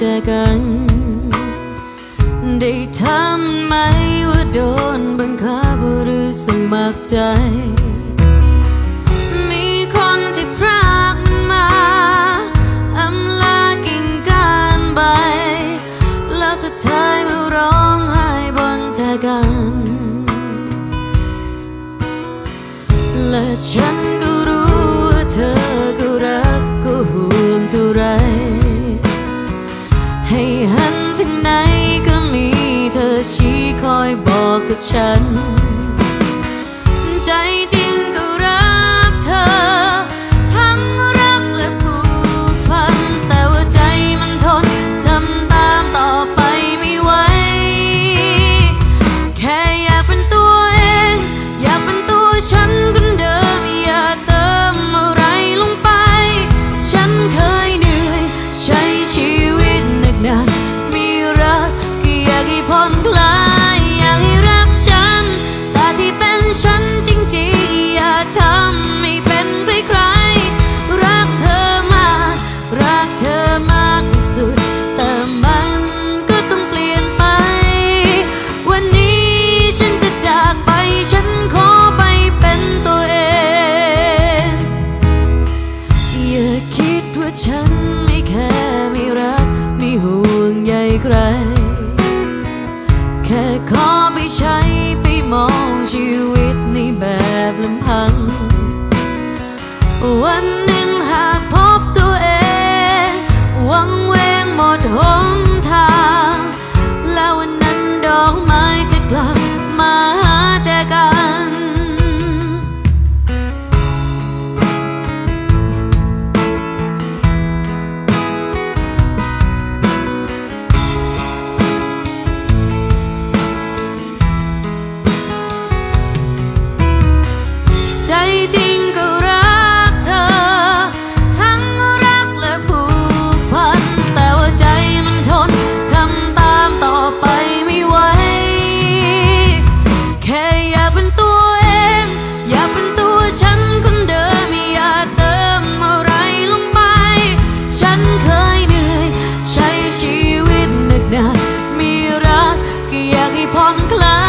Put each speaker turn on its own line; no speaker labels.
จอกัน ได้ทำไหมว่าโดนบังคับหรือสมัครใจ มีคนที่พากมาอำลากิ่งการใบ แล้วสุดท้ายมาร้องไห้บนเจกัน และฉัน trần ใช้ไปมองชีวิตในแบบลำพัง วันหนึ่งหากพบตัวเอง วังเวงหมดหง ผ่องคลาย